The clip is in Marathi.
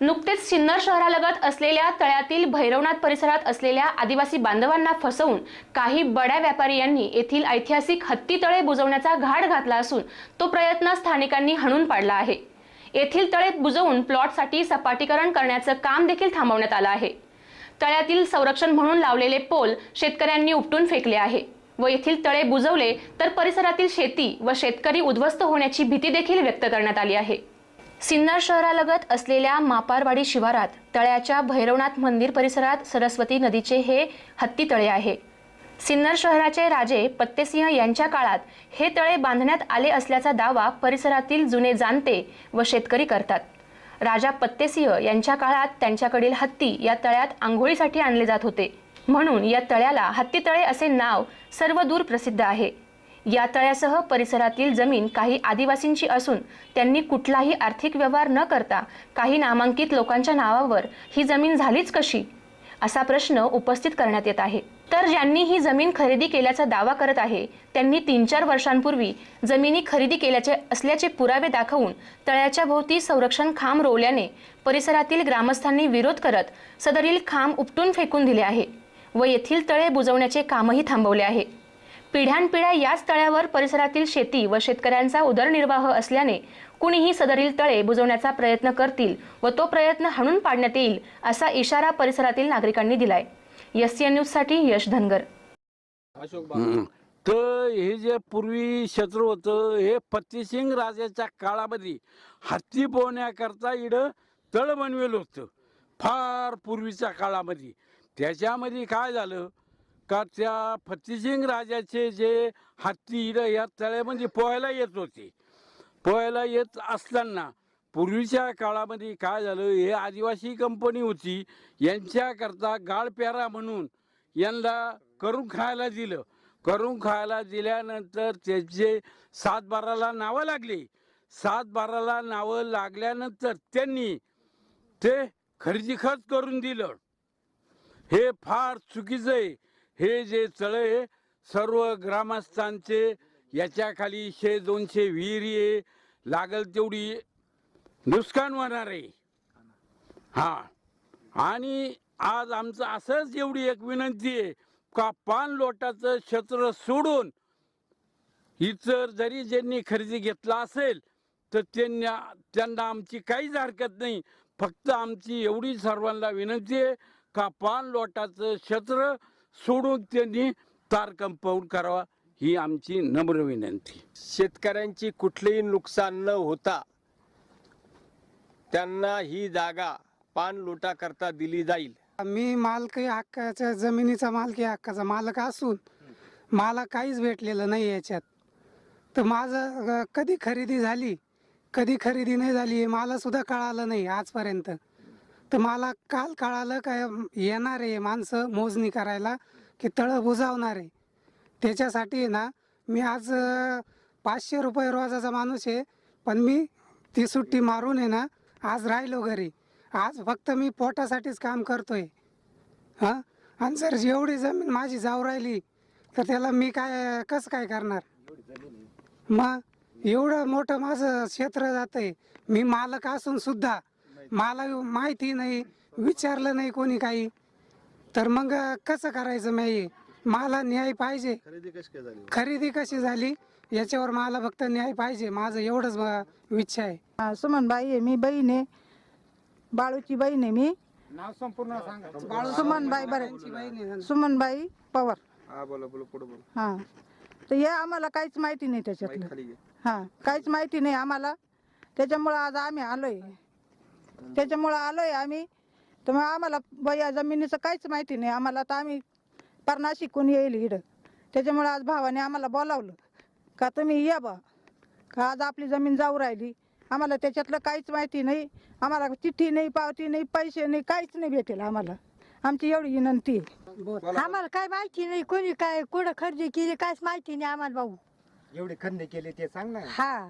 नुकतेच सिन्नर शहरालगत असलेल्या तळ्यातील भैरवनाथ परिसरात असलेल्या आदिवासी बांधवांना फसवून काही बड्या व्यापारी यांनी येथील ऐतिहासिक हत्ती तळे बुजवण्याचा घाट घातला असून तो प्रयत्न स्थानिकांनी हाणून पाडला आहे. येथील तळे बुजवून प्लॉटसाठी सपाटीकरण करण्याचं काम देखील थांबवण्यात आलं आहे. तळ्यातील संरक्षण म्हणून लावलेले पोल शेतकऱ्यांनी उपटून फेकले आहे व येथील तळे बुजवले तर परिसरातील शेती व शेतकरी उद्ध्वस्त होण्याची भीती देखील व्यक्त करण्यात आली आहे. सिन्नर शहरालगत असलेल्या मापारवाडी शिवारात तळ्याच्या भैरवनाथ मंदिर परिसरात सरस्वती नदीचे हे हत्ती तळे आहे. सिन्नर शहराचे राजे पत्तेसिंह यांच्या काळात हे तळे बांधण्यात आले असल्याचा दावा परिसरातील जुने जाणते व शेतकरी करतात. राजा पत्तेसिंह यांच्या काळात त्यांच्याकडील हत्ती या तळ्यात आंघोळीसाठी आणले जात होते. म्हणून या तळ्याला हत्ती तळे असे नाव सर्व दूर प्रसिद्ध आहे. या तळ्यासह परिसरातील जमीन काही आदिवासींची असून त्यांनी कुठलाही आर्थिक व्यवहार न करता काही नामांकित लोकांच्या नावावर ही जमीन झालीच कशी? असा प्रश्न उपस्थित करण्यात येत आहे. तर ज्यांनी ही जमीन खरेदी केल्याचा दावा करत आहे त्यांनी तीन चार वर्षांपूर्वी जमिनी खरेदी केल्याचे असल्याचे पुरावे दाखवून तळ्याच्या भोवती संरक्षण खांब रोवल्याने परिसरातील ग्रामस्थांनी विरोध करत सदरील खांब उपटून फेकून दिले आहे व येथील तळे बुजवण्याचे कामही थांबवले आहे. पिढ्यानपिढ्या याच तळ्यावर परिसरातील शेती व शेतकऱ्यांचा उदरनिर्वाह असल्याने कुणीही सदरील तळे बुजवण्याचा प्रयत्न करतील व तो प्रयत्न हाणून पाडण्यात येईल असा इशारा परिसरातील नागरिकांनी दिलाय. एस सी न्यूजसाठी यश धनगर. तर हे जे पूर्वी क्षेत्र होतं हे फत्तेसिंग राजाच्या काळामध्ये हत्ती पोहण्याकरता इडं तळ बनवेलं होतं. फार पूर्वीच्या काळामध्ये. त्याच्यामध्ये काय झालं? का त्या फत्तेसिंग राजाचे जे हत्ती इडं या तळ्यामध्ये पोहायला येत होते. पोहायला येत असताना पूर्वीच्या काळामध्ये काय झालं हे आदिवासी कंपनी होती यांच्याकरता गाळप्यारा म्हणून यांना करून खायला दिलं. करून खायला दिल्यानंतर त्याचे सात बाराला नावं लागली. सात बाराला नावं लागल्यानंतर त्यांनी ते खरेदी खर्च करून दिलं. हे फार चुकीचं आहे. हे जे तळे सर्व ग्रामस्थांचे याच्याखाली शे दोनशे विहिरी आहे. लागल तेवढी नुकसान होणार आहे. हा. आणि आज आमचं असंच एवढी एक विनंती आहे का पान लोटाचं क्षेत्र सोडून इतर जरी ज्यांनी खरेदी घेतला असेल तर त्यांना त्यांना आमची काहीच हरकत नाही. फक्त आमची एवढी सर्वांना विनंती आहे का पान लोटाचं क्षेत्र सोडून त्यांनी तार कंपाऊंड करावा ही आमची नम्र विनंती. शेतकऱ्यांची कुठलेही नुकसान न होता त्यांना ही जागा पान लोटा करता दिली जाईल. मी मालकी हक्काच्या जमिनीचा मालकी हक्काचा मालक असून मला काहीच भेटलेलं नाही याच्यात. तर माझं कधी खरेदी झाली कधी खरेदी नाही झाली हे मला सुद्धा कळालं नाही आजपर्यंत. तर मला काल कळालं काय येणार आहे माणसं मोजणी करायला की तळं बुजावणार आहे. त्याच्यासाठी आहे ना मी आज पाचशे रुपये रोजाचा माणूस आहे पण मी ती सुट्टी मारून आहे ना आज राहिलो घरी. आज फक्त मी पोटासाठीच काम करतोय. हां? आणि जर एवढी जमीन माझी जाऊ राहिली तर त्याला मी काय कसं काय करणार? मग एवढं मोठं माझं क्षेत्र जातं आहे मी मालक असून सुद्धा मला माहिती नाही विचारलं नाही कोणी काही. तर मग कसं करायचं मी? मला न्याय पाहिजे. खरेदी कशी झाली? याच्यावर मला फक्त न्याय पाहिजे. माझं एवढंच अं, इच्छा आहे. हा, सुमनबाई आहे मी बहीण आहे. बाळूची बहीण आहे मी. सुमनबाई बरे. सुमनबाई पवार. हा तर हे आम्हाला काहीच माहिती नाही त्याच्यातलं. हा काहीच माहिती नाही आम्हाला. त्याच्यामुळं आज आम्ही आलोय. त्याच्यामुळं आलोय आम्ही. तर मग आम्हाला ब- या जमिनीचं काहीच माहिती नाही. आम्हाला तर आम्ही परना शिकून येईल इकडं. त्याच्यामुळं आज भावाने आम्हाला बोलावलं का तुम्ही या बा. का आज आपली जमीन जाऊ राहिली? आम्हाला त्याच्यातलं काहीच माहिती नाही. आम्हाला चिठ्ठी नाही पावती नाही पैसे नाही काहीच नाही भेटेल आम्हाला. आमची एवढी विनंती आहे. आम्हाला काय माहिती नाही. कोणी काय कुठं खरेदी केली काहीच माहिती नाही आम्हाला भाऊ. एवढे खंदे केले ते सांग ना. हा.